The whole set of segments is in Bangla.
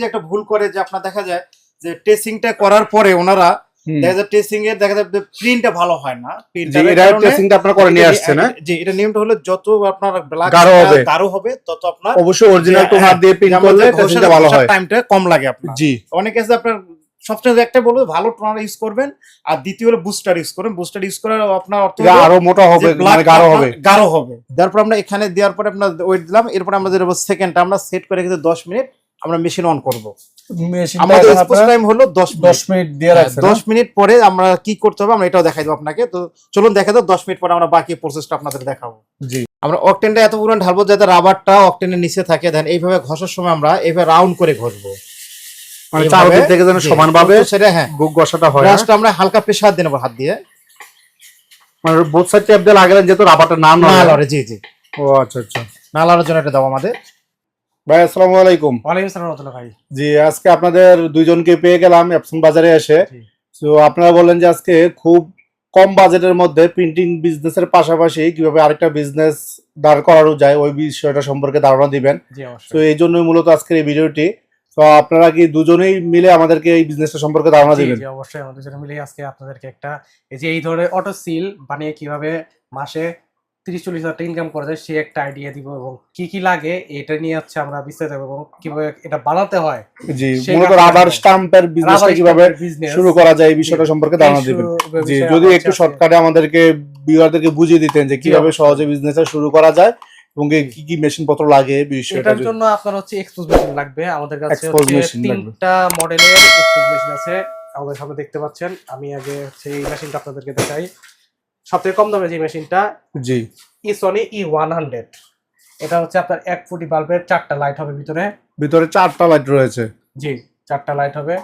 যে একটা ভুল করে যে আপনার দেখা যায় যে টেস্টিংটা করার পরে ওনারা দেখা যায় টেস্টিং এর দেখা যায় প্রিন্টটা ভালো হয় না। এটা টেস্টিংটা আপনারা করে নিয়ে আসছে না? জি এটা নিয়মটা হলো যত আপনার ব্ল্যাক গাঢ় হবে। গাঢ় হবে তত আপনার অবশ্যই অরিজিনাল টোনার দিয়ে প্রিন্ট করলে টেস্টিংটা ভালো টাইমটা কম লাগে আপনার। জি। অনেকে আছে আপনার সবচেয়ে একটা বলব ভালো টোনার ইউজ করবেন আর দ্বিতীয় হলো বুস্টার ইউজ করবেন। বুস্টার ইউজ করার আপনার অর্থ আরও মোটা হবে মানে গাঢ় হবে। গাঢ় হবে। তারপর আমরা এখানে দেওয়ার পরে আপনার ওয়েট দিলাম এরপর আমরা যেটা সেকেন্ডটা আমরা সেট করে রেখেছি দশ মিনিট। আমরা মেশিন অন করব। আমাদের স্পোজ টাইম হলো দশ দশ মিনিট দিয়ে রাখছেন দশ মিনিট পরে আমরা কি করতে হবে আমরা এটাও দেখাই দেবো আপনাকে। তো চলুন দেখা দাও দশ মিনিট পরে আমরা বাকি প্রসেসটা আপনাদের দেখাবো। জি। আমরা অকটেনটা এত পরিমাণ ঢালবো যাতে রাবারটা অকটেনের নিচে থাকে। দেন এইভাবে ঘষার সময় আমরা এইভাবে রাউন্ড করে ঘষবো। মানে চারদিক থেকে যেন সমানভাবে সেটা হ্যাঁ। গুক গসাটা হয় না? আমরা হালকা প্রেসার দিয়ে নেব হাত দিয়ে। মানে বোথ সাইড টেপ দিয়ে লাগালেন যেহেতু রাবারটা না না নড়ে জি জি। ও আচ্ছা আচ্ছা। না লড়ার জন্য এটা দাও আমাদের। ভাই আসসালামু আলাইকুম। ওয়ালাইকুম সালাম রহমতুল্লাহ ভাই। জি আজকে আপনাদের দুইজনকে পেয়ে গেলাম অ্যাপসন বাজারে এসে। তো আপনারা বললেন যে আজকে খুব কম বাজেটের মধ্যে প্রিন্টিং বিজনেসের পাশাপাশি কীভাবে আরেকটা বিজনেস দাঁড় করানো যায় ওই বিষয়টা সম্পর্কে ধারণা দিবেন। তো এই জন্যই মূলত আজকের এই ভিডিওটি। তো আপনারা কি দুজনেই মিলে আমাদেরকে এই বিজনেসটা সম্পর্কে ধারণা দিবেন? জি, অবশ্যই। আমাদের মিলে আজকে আপনাদেরকে একটা এই যে এই ধরনের অটো সিল বানিয়ে কীভাবে মাসে তিরিশ চল্লিশ হাজার টাকা ইনকাম করা যায় সে একটা আইডিয়া দিব এবং কি কি লাগে এটা নিয়ে হচ্ছে আমরা বিস্তারিত এবং কীভাবে এটা বানাতে হয় জি মূলত রাবার স্টাম্পের বিজনেসটা কীভাবে শুরু করা যায় এই বিষয়টা সম্পর্কে ধারণা দিবেন। জি যদি একটু শর্টকাটে আমাদেরকে ভিউয়ারদেরকে বুঝিয়ে দিতেন যে কীভাবে সহজে বিজনেসটা শুরু করা যায় এবং কি কি মেশিন পত্র লাগে এটার জন্য আপনার হচ্ছে এক্সপোজ মেশিন লাগবে। আমাদের কাছে তিনটা মডেলের এক্সপোজ মেশিন আছে। আমাদের সামনে দেখতে পাচ্ছেন। আমি আগে হচ্ছে এই মেশিনটা আপনাদেরকে দেখাই। সবথেকে কম দামে যে মেশিনটা জি। ই ইসনি ই ওয়ান হান্ড্রেড এটা হচ্ছে আপনার এক ফুটি বাল্বের চারটা লাইট হবে ভিতরে। ভিতরে চারটা লাইট রয়েছে। জি চারটা লাইট হবে।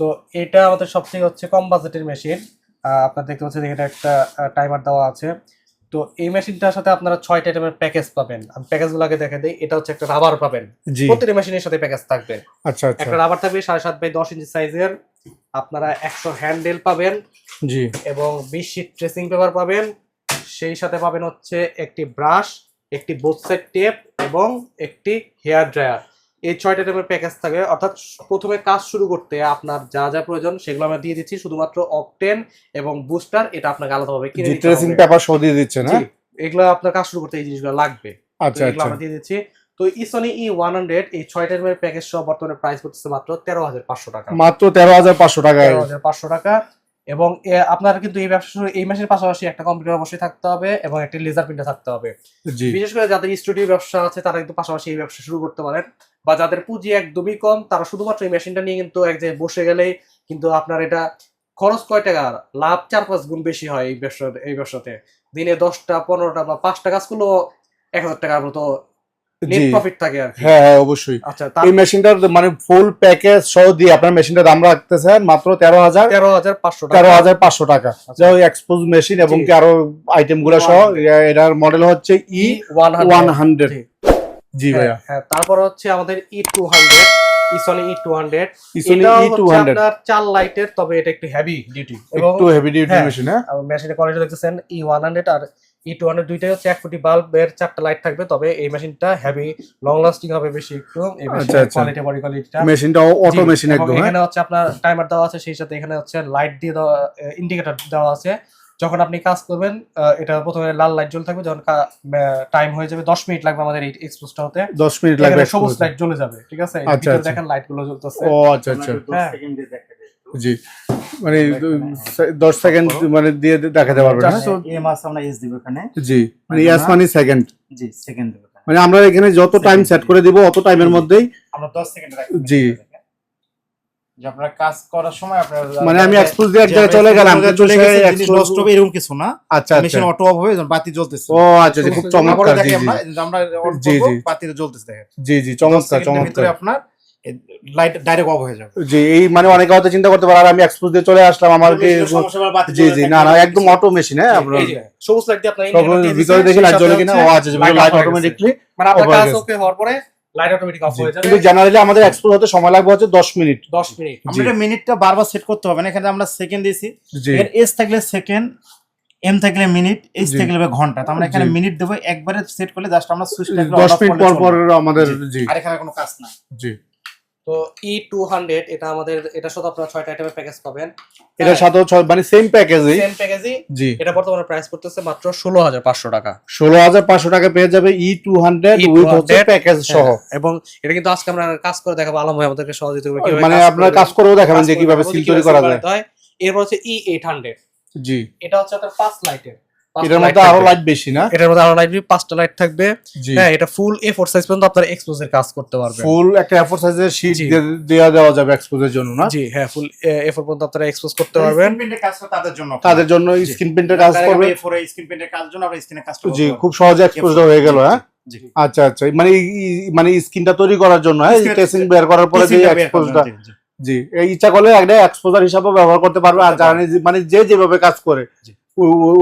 তো এটা আমাদের সবথেকে হচ্ছে কম বাজেটের মেশিন। আপনার দেখতে পাচ্ছেন এখানে একটা টাইমার দেওয়া আছে। তো এই মেশিনটার সাথে আপনারা ছয়টা আইটেমের প্যাকেজ পাবেন। আমি প্যাকেজগুলো আগে দেখে দিই। এটা হচ্ছে একটা রাবার পাবেন। জি। প্রতিটা মেশিনের সাথে প্যাকেজ থাকবে। আচ্ছা আচ্ছা। একটা রাবার থাকবে সাড়ে সাত বাই দশ ইঞ্চি সাইজের আপনারা একশো হ্যান্ডেল পাবেন। জি। এবং বিশ শিট ট্রেসিং পেপার পাবেন। সেই সাথে পাবেন হচ্ছে একটি ব্রাশ একটি বোথ টেপ এবং একটি হেয়ার ড্রায়ার এই ছয়টা টেপের প্যাকেজ থাকে অর্থাৎ প্রথমে কাজ শুরু করতে আপনার যা যা প্রয়োজন সেগুলো আমরা দিয়ে দিচ্ছি। শুধুমাত্র অকটেন এবং বুস্টার এটা আপনাকে আলাদাভাবে কিনে নিতে ট্রেসিং পেপার সহ দিয়ে দিচ্ছেন জি, হ্যাঁ? এগুলো আপনার কাজ শুরু করতে এই জিনিসগুলো লাগবে। আচ্ছা এগুলো আচ্ছা। আমরা দিয়ে দিচ্ছি। তো ইসনি ই ওয়ান হান্ড্রেড এই ছয়টা টেপের প্যাকেজ সহ বর্তমানে প্রাইস করতেছে মাত্র তেরো হাজার পাঁচশো টাকা। মাত্র তেরো হাজার পাঁচশো টাকায়। তেরো হাজার পাঁচশো টাকা। এবং আপনার কিন্তু এই ব্যবসা শুরু এই মাসের পাশাপাশি একটা কম্পিউটার অবশ্যই থাকতে হবে এবং একটি লেজার প্রিন্টার থাকতে হবে। বিশেষ করে যাদের স্টুডিও ব্যবসা আছে তারা কিন্তু পাশাপাশি এই ব্যবসা শুরু করতে পারেন। বা যাদের পুঁজি একদমই কম তারা শুধুমাত্র এই মেশিনটা নিয়ে কিন্তু এক জায়গায় বসে গেলেই কিন্তু আপনার এটা খরচ কয় টাকা? লাভ চার পাঁচ গুণ বেশি হয় এই ব্যবসা এই ব্যবসাতে। দিনে দশটা পনেরোটা বা পাঁচটা কাজ করলেও এক হাজার টাকার মতো থাকে আর হ্যাঁ হ্যাঁ অবশ্যই। আচ্ছা এই মেশিনটার মানে ফুল প্যাকেজ সহ দিয়ে আপনার মেশিনটার দাম রাখতেছেন মাত্র তেরো হাজার। তেরো হাজার পাঁচশো তেরো হাজার পাঁচশো টাকা। যা ওই এক্সপোজ মেশিন এবং কি আরও আইটেমগুলো সহ এটার মডেল হচ্ছে ই ওয়ান ওয়ান হান্ড্রেড জি। জি হ্যাঁ, ভাইয়া। হ্যাঁ। তারপর হচ্ছে আমাদের ই টু হান্ড্রেড ইসনি ই টু হান্ড্রেড ইসনি ই টু হান্ড্রেড আপনার চার লাইটের তবে এটা একটু হেভি ডিউটি একটু হেভি ডিউটি। মেশিন হ্যাঁ মেশিনের কোয়ালিটি দেখতেছেন ই ওয়ান হান্ড্রেড আর ই টু দুইটাই হচ্ছে এক ফুটি বাল্বের চারটা লাইট থাকবে তবে এই মেশিনটা হেভি লং লাস্টিং হবে বেশি একটু। এই মেশিনের। কোয়ালিটি বডি কোয়ালিটিটা মেশিনটা অটো মেশিন একদম হ্যাঁ? এখানে হচ্ছে আপনার টাইমার দেওয়া আছে সেই সাথে এখানে হচ্ছে লাইট দিয়ে দেওয়া ইন্ডিকেটর দেওয়া আছে। যখন আপনি কাজ করবেন এটা প্রথমে লাল লাইট জ্বলে থাকবে যখন টাইম হয়ে যাবে দশ মিনিট লাগবে আমাদের এই এক্সপোজটা হতে। দশ মিনিট লাগবে সবুজ লাইট জ্বলে যাবে ঠিক আছে? আচ্ছা, ভিতরে আচ্ছা। দেখেন লাইটগুলো জ্বলতেছে। ও আচ্ছা আচ্ছা। জি। মানে দশ সেকেন্ড মানে দিয়ে দেখাতে হ্যাঁ এই মাস আমরা এস দিব এখানে। জি। মানে ইয়াস মানে সেকেন্ড জি সেকেন্ড দেব মানে আমরা এখানে যত টাইম সেট করে দিব অত টাইমের মধ্যেই আমরা 10 সেকেন্ড রাখি। জি। যে আপনারা কাজ করার সময় আপনারা মানে আমি এক্সপোজ দিয়ে এক জায়গায় চলে গেলাম। কিন্তু চলে সে গেছে জিনিস expose- নষ্ট হবে এরকম কিছু না। আচ্ছা মেশিন অটো অফ হবে যখন বাতি জ্বলতেছে। ও আচ্ছা আচ্ছা, খুব চমৎকার। জি জি। আমরা। বাতিটা জ্বলতেছে দেখেন। জি জি 10 চমৎকার চমৎকার। ভিতরে আপনার লাইট ডাইরেক্ট অফ হয়ে যাবে। জি এই মানে অনেকে হয়তো চিন্তা করতে পারে আর আমি এক্সপোজ দিয়ে চলে আসলাম জি জি না না একদম অটো মেশিন হ্যাঁ আপনার সবুজ লাইট দিয়ে আপনার সব indicator দিয়ে ভিতরে দিছে, লাইট জ্বলে কিনা? ও হচ্ছে লাইট off গেছে। অটোমেটিকলি মানে আপনার কাজ ওকে হওয়ার পরে লাইট অটোমেটিক অফ হয়ে যাবে। কিন্তু জেনারেলি আমাদের এক্সপোজ হতে সময় লাগবে হচ্ছে 10 মিনিট। 10 মিনিট। আমরা মিনিটটা বারবার সেট করতে হবে না এখানে আমরা সেকেন্ড দিয়েছি। এর এস থাকলে সেকেন্ড এম থাকলে মিনিট এইচ। থাকলে ঘণ্টা। তো আমরা এখানে মিনিট দেবো একবারে সেট করলে জাস্ট আমরা সুইচ 10 মিনিট পর পর আমাদের জি। আর এখানে কোনো কাজ না জি। তো ই টু হান্ড্রেড এটা আমাদের এটা সাথে আপনারা ছয়টা আইটেমের প্যাকেজ পাবেন। এটার সাথেও ছয় মানে সেম প্যাকেজই সেম প্যাকেজই জি। এটা বর্তমানে প্রাইস পড়তেছে মাত্র ষোলো হাজার পাঁচশো টাকা। ষোলো হাজার পাঁচশো টাকা পেয়ে যাবে ই টু হান্ড্রেড উইথ হচ্ছে প্যাকেজ সহ হ্যাঁ, এবং এটা কিন্তু আজকে আমরা কাজ করে দেখাবো আলম ভাই আমাদেরকে সহযোগিতা করবে মানে আপনার কাজ করেও দেখাবেন যে কীভাবে সিল তৈরি করা যায়। এরপর হচ্ছে ই এইট হান্ড্রেড জি। এটা হচ্ছে আপনার পাঁচ লাইটের এটার মধ্যে আরও লাইট বেশি না? এটার মধ্যে আরও লাইট পাঁচটা লাইট থাকবে। হ্যাঁ এটা ফুল এ ফোর সাইজ পর্যন্ত আপনার এক্সপোজের কাজ করতে পারবেন। ফুল একটা এফোর সাইজের শীট জি। দেওয়া দেওয়া যাবে এক্সপোজের জন্য না? জি হ্যাঁ ফুল এ ফোর পর্যন্ত আপনারা এক্সপোজ করতে পারবেন। প্রিন্টের তাদের জন্য তাদের জন্য স্ক্রিন প্রিন্টের কাজ করবে। স্ক্রিন প্রিন্টের কাজের জন্য স্ক্রিনে কাজ জি খুব সহজে এক্সপোজ হয়ে গেল হ্যাঁ? আচ্ছা আচ্ছা মানে মানে স্ক্রিনটা তৈরি করার জন্য হ্যাঁ? Screen- বের করার পরে যে এক্সপোজটা জি এই ইচ্ছা করলে একটা এক্সপোজার হিসাবে ব্যবহার করতে পারবে আর করতে জানি মানে যে যেভাবে কাজ করে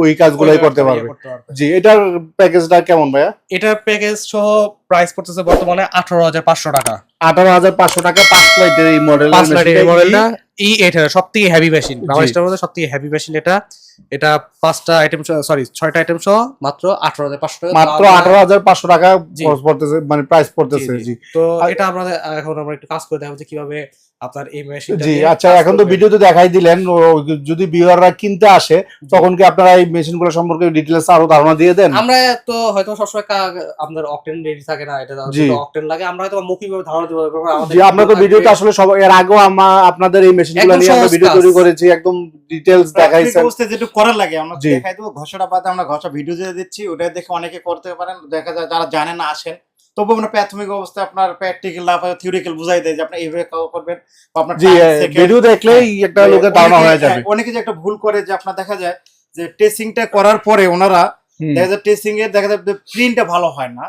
ওই কাজগুলোই করতে পারবে। জি এটার প্যাকেজটা কেমন ভাইয়া? এটার প্যাকেজ সহ প্রাইস পড়তেছে বর্তমানে আঠারো হাজার পাঁচশো টাকা। আঠারো হাজার পাঁচশো টাকা পাঁচ লাইটের এই মডেল পাঁচ লাইটের এই মডেলটা ই এইট সব থেকে হেভি মেশিন। বাংলাদেশের মধ্যে সব থেকে হেভি মেশিন এটা। এটা পাঁচটা আইটেম সরি ছয়টা আইটেম সহ মাত্র আঠারো হাজার পাঁচশো টাকা। মাত্র আঠারো হাজার পাঁচশো টাকা পড়তেছে মানে প্রাইস পড়তেছে। জি। তো এটা আমরা এখন আমরা একটু কাজ করে দেখাবো যে কীভাবে আপনার এই মেশিন জি আচ্ছা এখন তো ভিডিওতে দেখাই দিলেন যদি ভিউয়াররা কিনতে আসে তখন কি আপনারা এই মেশিনগুলো সম্পর্কে ডিটেলস আরও ধারণা দিয়ে দেন? আমরা তো হয়তো সবসময় আপনার অকটেন রেডি থাকে না এটা। অকটেন লাগে আমরা হয়তো ধারণা দিতে পারব জি আমরা তো ভিডিওতে আসলে সব এর আগেও আমরা আপনাদের এই মেশিনগুলো নিয়ে আমরা ভিডিও তৈরি করেছি একদম ডিটেলস দেখাইছেন। অবস্থায় যেটুকু করার লাগে আমরা। দেখাই দেবো ঘষাটা বাদে আমরা ঘষা ভিডিও যে দিচ্ছি ওটা দেখে অনেকে করতে পারেন দেখা যায় যারা জানেন না আসেন। তবু আমরা প্রাথমিক অবস্থায় আপনার প্র্যাকটিক্যাল না থিওরিক্যাল বুঝাই দেয় যে আপনি এইভাবে করবেন বা আপনার ভিডিও দেখলেই একটা লোকের ধারণা হয়ে যাবে। হ্যাঁ, অনেকে যে একটা ভুল করে যে আপনার দেখা যায় যে টেস্টিংটা করার পরে ওনারা দেখা যায় টেস্টিং এর দেখা যায় প্রিন্টটা ভালো হয় না।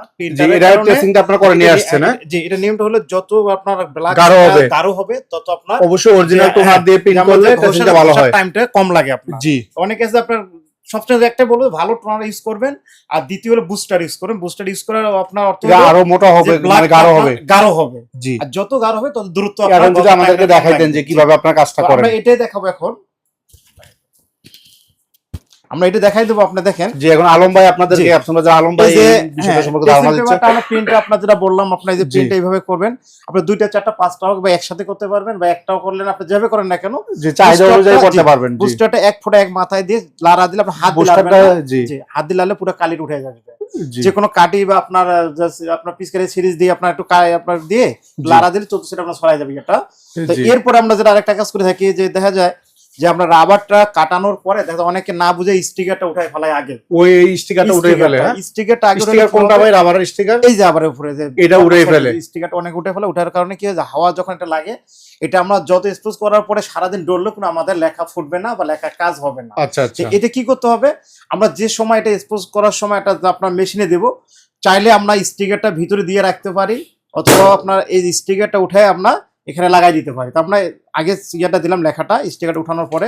এটা টেস্টিংটা আপনারা করে নিয়ে আসছেন হ্যাঁ জি এটা নিয়মটা হলো যত আপনার ব্ল্যাক গাঢ় হবে। গাঢ় হবে তত আপনার অবশ্যই অরিজিনাল টোনার হ্যাঁ, দিয়ে প্রিন্ট করলে টেস্টিংটা ভালো হয়। টাইমটা কম লাগে আপনার। জি। অনেক আছে আপনার সবচেয়ে একটা বলব ভালো টোনার ইউজ করবেন আর দ্বিতীয় হলো বুস্টার ইউজ করবেন। বুস্টার ইউজ করার আপনার অর্থ আরও মোটা হবে মানে গাঢ় হবে। গাঢ় হবে। জি। আর যত গাঢ় হবে তত দূরত্ব আপনারা আমাদেরকে timeটা দেখাই দেন যে কীভাবে আপনার কাজটা করেন। আমরা এটাই দেখাবো এখন। আমরা এটা দেখাই দেবো আপনি দেখেন। যে এখন আলম ভাই যে আলম ভাই হ্যাঁ, প্রিন্টটা আপনার যেটা বললাম আপনার এই যে প্রিন্ট এইভাবে করবেন আপনি দুইটা চারটা পাঁচটা হোক বা একসাথে করতে পারবেন বা একটাও করলেন আপনি যেভাবে করেন না কেন যে চাহিদা অনুযায়ী করতে পারবেন বুস্টারটা এক ফুটা এক মাথায় দিয়ে লারা দিলে আপনি হাত দিলে বুস্টারটা জি। জি হাত দিলে লালে পুরো কালির উঠে যাবে। যে কোনো কাটি বা আপনার আপনার পিসকারি সিরিজ দিয়ে আপনার একটু আপনার দিয়ে লারা দিলে চতুর্থ সেটা আপনার সরাই যাবে এটা তো। এরপরে আমরা যেটা আরেকটা কাজ করে থাকি যে দেখা যায় যে আমরা রাবারটা কাটানোর পরে দেখা অনেকে না বুঝে স্টিকারটা উঠায় ফেলায় আগে। ওই স্টিকারটা উঠে ফেলে হ্যাঁ? স্টিকারটা আগে স্টিকার কোনটা ভাই? রাবারের স্টিকার? এই যে আবার উপরে যে এটা উড়ে ফেলে। স্টিকারটা অনেক উঠে ফেলে উঠার কারণে কি হয়? যে হাওয়া যখন এটা লাগে এটা আমরা যত এক্সপোজ করার পরে সারাদিন ডরলে কোনো আমাদের লেখা ফুটবে না বা লেখা কাজ হবে না। আচ্ছা আচ্ছা। এটা কি করতে হবে? আমরা যে সময় এটা এক্সপোজ করার সময় এটা আপনার মেশিনে দেব চাইলে আমরা স্টিকারটা ভিতরে দিয়ে রাখতে পারি অথবা আপনার এই স্টিকারটা উঠে আমরা এখানে লাগাই দিতে পারি। তো আমরা আগে ইয়েটা দিলাম লেখাটা স্টিকারটা উঠানোর পরে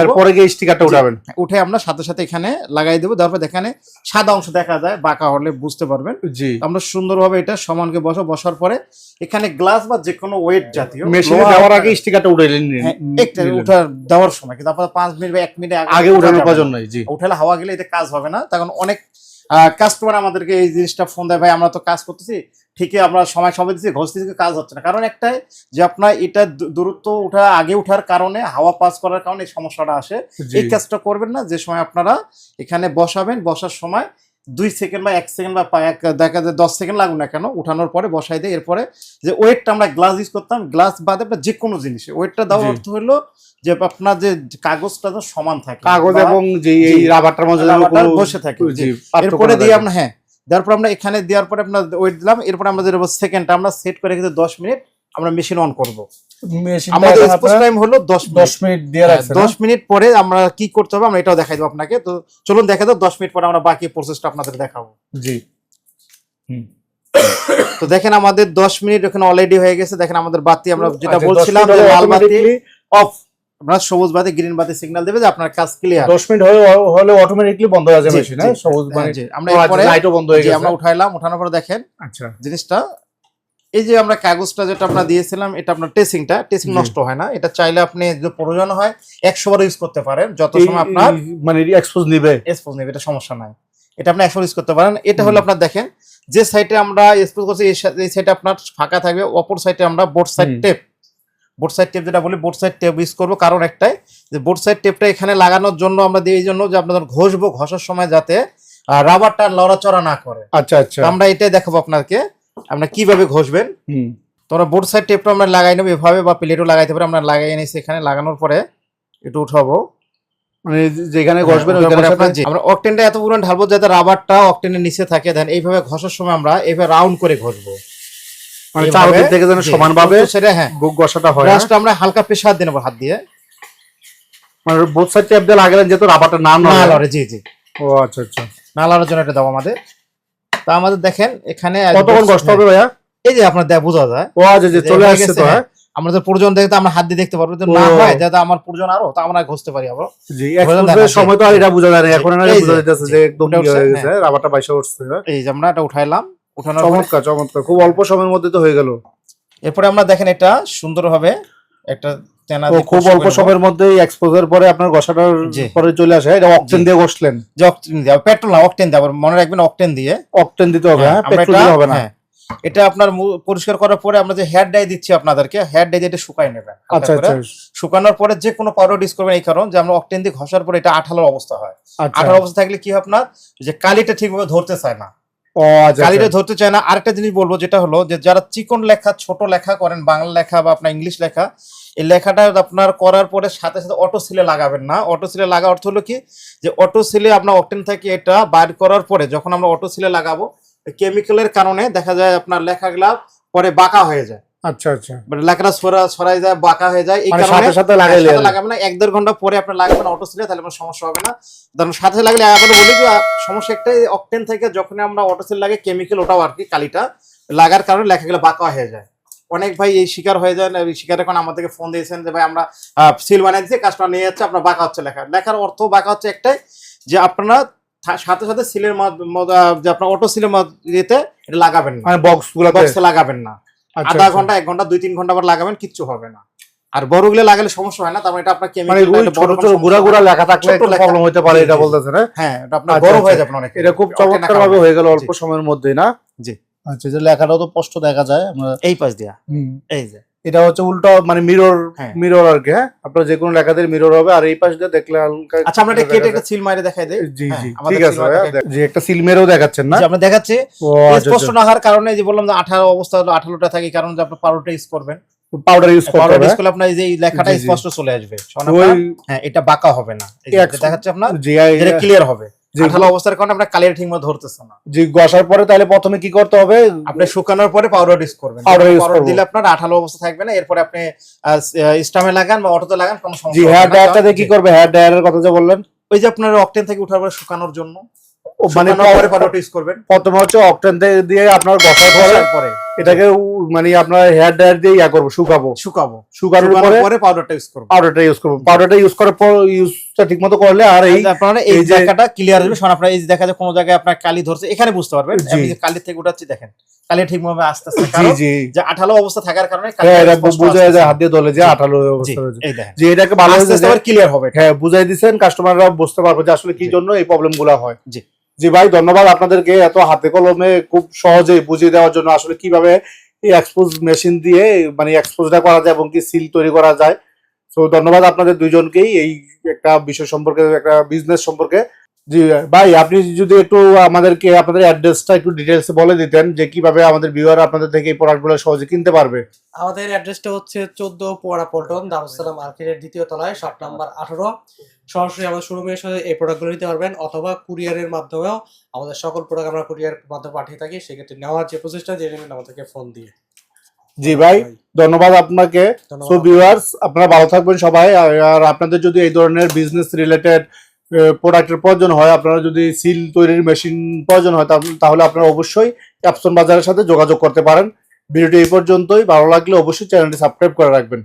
এরপরে গিয়ে স্টিকারটা উঠাবেন। উঠে আমরা সাথে সাথে এখানে লাগাই দেবো। তারপর এখানে সাদা অংশ দেখা যায় বাঁকা হলে বুঝতে পারবেন। জি। আমরা সুন্দরভাবে এটা সমানকে বসো বসার পরে এখানে গ্লাস বা যে কোনো ওয়েট জাতীয় মেশিনে দেওয়ার আগে স্টিকারটা উঠে নিন হ্যাঁ, একটা উঠার দেওয়ার সময় কিন্তু আপনার পাঁচ মিনিট বা এক মিনিট আগে উঠানোর প্রয়োজন নাই জি। উঠালে হাওয়া গেলে এটা কাজ হবে না। তখন অনেক কাস্টমার আমাদেরকে এই জিনিসটা ফোন দেয় ভাই আমরা তো কাজ করতেছি ঠিকই আমরা সময় সময় দিচ্ছি ঘষতে থেকে কাজ হচ্ছে না। কারণ একটাই যে আপনার এটা দূরত্ব উঠা আগে উঠার কারণে হাওয়া পাস করার কারণে এই সমস্যাটা আসে। এই কাজটা করবেন না যে সময় আপনারা এখানে বসাবেন বসার সময় দুই সেকেন্ড বা এক সেকেন্ড বা এক- দেখা যায় দশ সেকেন্ড লাগুক না কেন উঠানোর পরে বসাই দেয় এরপরে যে ওয়েটটা আমরা গ্লাস ইউজ করতাম গ্লাস বাদে আপনার যে কোনো জিনিসে ওয়েটটা দেওয়ার। অর্থ হলো যে আপনার যে কাগজটা সমান থাকে কাগজ এবং যে এই রাবারটার মধ্যে বসে থাকে। এরপরে দিয়ে আমরা হ্যাঁ দেওয়ার পর আমরা এখানে দেওয়ার পরে আপনার ওয়েট দিলাম এরপরে আমরা যেটা সেকেন্ডটা আমরা সেট করে রেখে দশ মিনিট আমরা মেশিন অন করব। আমাদের এক্সপোজ টাইম হলো দশ দশ মিনিট মিনিট দিয়ে হ্যাঁ, রাখছেন দশ মিনিট পরে আমরা কি করতে হবে আমরা এটাও দেখাই দেবো আপনাকে। তো চলুন দেখা দাও দশ মিনিট পরে আমরা বাকি প্রসেসটা আপনাদের দেখাবো। হ্যাঁ? জি তো দেখেন আমাদের দশ মিনিট ওখানে অলরেডি হয়ে গেছে। দেখেন আমাদের বাতি আমরা যেটা আচ্ছা, বলছিলাম যে লাল বাতি অফ আমরা সবুজ বাতি গ্রিন বাতি সিগন্যাল দেবে যে আপনার কাজ ক্লিয়ার দশ মিনিট হলে হলে অটোমেটিকলি বন্ধ হয়ে যাবে মেশিন জি, সবুজ মানে আমরা এরপরে লাইটও বন্ধ হয়ে গেছে। আমরা উঠাইলাম উঠানোর পরে দেখেন আচ্ছা। জিনিসটা এই যে আমরা কাগজটা যেটা আমরা দিয়েছিলাম এটা আপনার টেসিংটা টেসিং নষ্ট হয় না। এটা চাইলে আপনি যদি প্রয়োজন হয় একশো বার ইউজ করতে পারেন যত সময় আপনার মানে এক্সপোজ নিবে। এক্সপোজ নেবে এটা সমস্যা নাই। এটা আপনি একশো ইউজ করতে পারেন। এটা হলো আপনার দেখেন যে সাইডে আমরা এক্সপোজ করছি এই সাইডে আপনার ফাঁকা থাকবে অপর সাইডে আমরা board side tape board side tape যেটা বলি বোর্ড সাইড টেপ ইউজ করব। কারণ একটাই যে বোর্ড সাইড টেপটা এখানে লাগানোর জন্য আমরা দিই এই জন্য যে আপনাদের ঘষবো ঘষার সময় যাতে রাবারটা লড়াচড়া না করে। আচ্ছা আচ্ছা। আমরা এটাই দেখাবো আপনাকে। আপনার কীভাবে ঘষবেন? তোমরা বোর্ড সাইড টেপটা আমরা লাগাই নেব এভাবে বা প্লেটও লাগাইতে পারি আমরা লাগাই নিয়েছি এখানে লাগানোর পরে একটু উঠাবো। মানে যেখানে ঘষবেন হ্যাঁ, আমরা অকটেনটা এত পুরো ঢালবো যাতে রাবারটা অকটেনের নিচে থাকে। দেন এইভাবে ঘষার সময় আমরা এইভাবে রাউন্ড করে ঘষবো। মানে চারদিক থেকে যেন সমানভাবে সেটা হ্যাঁ। বুক ঘষাটা হয় না? আমরা হালকা প্রেসার দিয়ে নেব হাত দিয়ে। মানে বোথ সাইড টেপ দিয়ে লাগালেন যেহেতু রাবারটা না না নড়ে। জি জি। ও আচ্ছা আচ্ছা। না লড়ার জন্য এটা দাও আমাদের। তা আমাদের দেখেন এখানে কতক্ষণ ঘষতে হবে ভাইয়া? এই যে আপনার দেখ বোঝা যায়। ও আচ্ছা যে যে চলে আসছে তো হ্যাঁ। হ্যাঁ। আমাদের প্রয়োজন দেখতে আমরা হাত দিয়ে দেখতে পারব যদি না। হয় যাতে আমার প্রয়োজন আরও তা আমরা ঘষতে পারি আবার জি সময় তো এটা বোঝা যায় না এখন আর বোঝা যাচ্ছে যে একদম ওটা ইয়ে হয়ে গেছে রাবারটা বাইশে উঠছে হ্যাঁ? এই যে আমরা এটা উঠাইলাম উঠানোর চমৎকার চমৎকার খুব অল্প সময়ের মধ্যে তো হয়ে গেল। এরপরে আমরা দেখেন এটা সুন্দরভাবে একটা খুব অল্প সময়ের মধ্যে এক্সপোজার পরে আপনার ঘষাটার পরে চলে আসে। এটা অকটেন দিয়ে ঘষলেন? যে অক্টেন দিয়ে পেট্রোল না অকটেন দিয়ে আবার মনে রাখবেন অকটেন দিয়ে। অকটেন দিতে হবে হ্যাঁ পেট্রোল এটা- হবে না। হ্যাঁ, এটা আপনার পরিষ্কার করার পরে আমরা যে হেয়ার ডাই দিচ্ছি আপনাদেরকে হেয়ার ডাই দিয়ে এটা শুকাই নেবেন। আচ্ছা আচ্ছা। শুকানোর পরে যে কোনো পাউডার ইউজ করবেন এই কারণ যে আমরা অকটেন দিয়ে ঘষার পরে এটা আঠালোর অবস্থা হয়। আচ্ছা। আঠালো অবস্থা থাকলে কি হয় আপনার? যে কালিটা ঠিকভাবে ধরতে চায় না। ও আচ্ছা কালিটা আচ্ছা। ধরতে চায় না। আরেকটা জিনিস বলব যেটা হলো যে যারা চিকন লেখা ছোট লেখা করেন বাংলা লেখা বা আপনার ইংলিশ লেখা এই লেখাটা আপনার করার পরে সাথে সাথে অটো সিলে লাগাবেন না। অটো সিলে লাগা অর্থ হলো কি? যে অটো সিলে আপনার অকটেন থেকে এটা বাইর করার পরে যখন আমরা অটো সিলে লাগাবো কেমিক্যালের কারণে দেখা যায় আপনার লেখাগুলা পরে বাঁকা হয়ে যায়। আচ্ছা আচ্ছা। মানে লেখাটা সরা সরাই যায় বাঁকা হয়ে যায়। এই মানে কারণে সাথে সাথে লাগাইলে লাগাবেন না। এক দেড় ঘণ্টা পরে আপনি লাগাবেন অটো সিলে তাহলে কোনো সমস্যা হবে না। কারণ সাথে সাথে লাগলে আবার বলি যে সমস্যা একটাই অকটেন থেকে যখন আমরা অটো সিল লাগে কেমিক্যাল ওটাও আর কি কালিটা লাগার কারণে লেখাগুলো বাঁকা হয়ে যায়। অনেক ভাই এই শিকার হয়ে যায় শিকার এখন আমাদেরকে ফোন দিয়েছেন যে ভাই আমরা সিল বানিয়ে দিচ্ছি কাজটা নিয়ে যাচ্ছে আপনার বাঁকা হচ্ছে লেখা। লেখার অর্থ বাঁকা হচ্ছে একটাই যে আপনারা সাথে সাথে সিলের যে আপনার অটো সিলের ইয়েতে এটা লাগাবেন না। মানে বক্স লাগাবেন না। আচ্ছা, আধা আচ্ছা। ঘণ্টা এক ঘণ্টা দুই তিন ঘণ্টা পর লাগাবেন কিচ্ছু হবে না। আর বড় বড়গুলো লাগালে সমস্যা হয় না তার মানে এটা আপনার মানে কেমিক্যাল ওই ছোট ছোট গুড়া গুড়া লেখা থাকলে একটু প্রবলেম হতে পারে এটা বলতেছেন হ্যাঁ? হ্যাঁ এটা আপনার আচ্ছা, বড়। হয়ে যাবে অনেক। এটা খুব চমৎকার ভাবে হয়ে গেল অল্প সময়ের মধ্যেই না? জি। আচ্ছা যে লেখাটাও তো স্পষ্ট দেখা যায় আমরা এই পাশ দিয়া। এই যে। এটা হচ্ছে উল্টো মানে মিরর হ্যাঁ। মিরর আর কি হ্যাঁ? আপনার যে কোনো লেখাতে মিরর হবে আর এই পাশ দিয়ে দেখলে হালকা আচ্ছা আমরা এটা কেটে একটা সিল মারে দেখাই দেই। জি হ্যাঁ, জি ঠিক আছে জি একটা সিল মেরেও দেখাচ্ছেন না? আমরা দেখাচ্ছি। আচ্ছা স্পষ্ট না হওয়ার কারণে যে বললাম যে আঠারো অবস্থা হলো আঠারোটা থাকে এই কারণে যে আপনার পাউডারটা ইউজ করবেন। পাউডার ইউজ করতে পাউডার হবে। করলে আপনার এই যে লেখাটা। স্পষ্ট চলে আসবে। হ্যাঁ এটা বাঁকা হবে না। এই যে এটা দেখাচ্ছে আপনার ক্লিয়ার হবে। জি। অবস্থার কারণে আপনার কালের ঠিক মতো ধরতেছে না। জি গসার পরে তাহলে প্রথমে কি করতে হবে? আপনি শুকানোর পরে পাউডার ইউজ করবেন। পাউডার দিলে আপনার আঠালো অবস্থা থাকবে না এরপরে আপনি স্টামে লাগান বা অটোতে লাগান কোনো সমস্যা জি হেয়ার না। ড্রায়ারটা দিয়ে কি করবে? হেয়ার ড্রায়ারের কথা যে বললেন? ওই যে আপনার অকটেন থেকে উঠার পরে শুকানোর জন্য। মানে করবেন। প্রথমে হচ্ছে অকটেন দিয়ে আপনার পরে পরে এটাকে মানে আপনার হেয়ার ড্রায়ার দিয়ে ইয়া করব শুকাবো। শুকাবো। শুকানোর পরে পাউডারটা ইউজ করব। পাউডারটা ইউজ করব। পাউডারটা ইউজ করার পর ইউজটা ঠিক মতো করলে আর এই এই আপনার এই জায়গাটা ক্লিয়ার হবে শোন আপনার এই দেখা যায় কোনো জায়গায় আপনার কালি ধরছে এখানে বুঝতে পারবেন। কালি থেকে উঠাচ্ছি দেখেন। কালি ঠিক ঠিকভাবে আস্তে আস্তে জি জি। যে আঠালো অবস্থা থাকার কারণে হ্যাঁ এটা বোঝা যায় হাত দিয়ে ধরলে যে আঠালো অবস্থা দেখেন। যে এটাকে ভালো আস্তে আস্তে ক্লিয়ার হবে। হ্যাঁ বুঝাই দিচ্ছেন কাস্টমাররা বুঝতে পারবে যে আসলে কি জন্য এই প্রবলেমগুলা হয়। জি। জি ভাই, ধন্যবাদ আপনাদেরকে এত হাতে কলমে খুব সহজে বুঝিয়ে দেওয়ার জন্য আসলে কীভাবে এই এক্সপোজ মেশিন দিয়ে মানে এক্সপোজটা করা যায় এবং কি সিল তৈরি করা যায়। তো ধন্যবাদ আপনাদের দুইজনকেই এই একটা বিষয় সম্পর্কে, একটা বিজনেস সম্পর্কে। জি ভাই আপনি যদি একটু আমাদেরকে আপনাদের অ্যাড্রেসটা একটু ডিটেলস বলে দিতেন যে কীভাবে আমাদের ভিউয়ার আপনাদের থেকে এই প্রোডাক্টগুলো সহজে কিনতে পারবে। আমাদের অ্যাড্রেসটা হচ্ছে চোদ্দ পোয়ারা পল্টন দারুসালাম মার্কেটের দ্বিতীয় তলায় শপ নাম্বার আঠারো। সরাসরি আমাদের শোরুমে এসে এই প্রোডাক্টগুলো নিতে পারবেন অথবা কুরিয়ারের মাধ্যমেও আমাদের সকল প্রোডাক্ট আমরা কুরিয়ার মাধ্যমে পাঠিয়ে থাকি সেক্ষেত্রে নেওয়ার যে প্রচেষ্টা জেনে নেবেন আমাদেরকে ফোন দিয়ে। জি ভাই ধন্যবাদ আপনাকে। সো ভিউয়ার্স আপনারা ভালো থাকবেন সবাই। আর আর আপনাদের যদি এই ধরনের বিজনেস রিলেটেড প্রোডাক্টের প্রয়োজন হয়, আপনারা যদি সিল তৈরির মেশিন প্রয়োজন হয় তাহলে- আপনারা অবশ্যই ক্যাপসন বাজারের সাথে যোগাযোগ করতে পারেন। ভিডিওটি এই পর্যন্তই, ভালো লাগলে অবশ্যই চ্যানেলটি সাবস্ক্রাইব করে রাখবেন।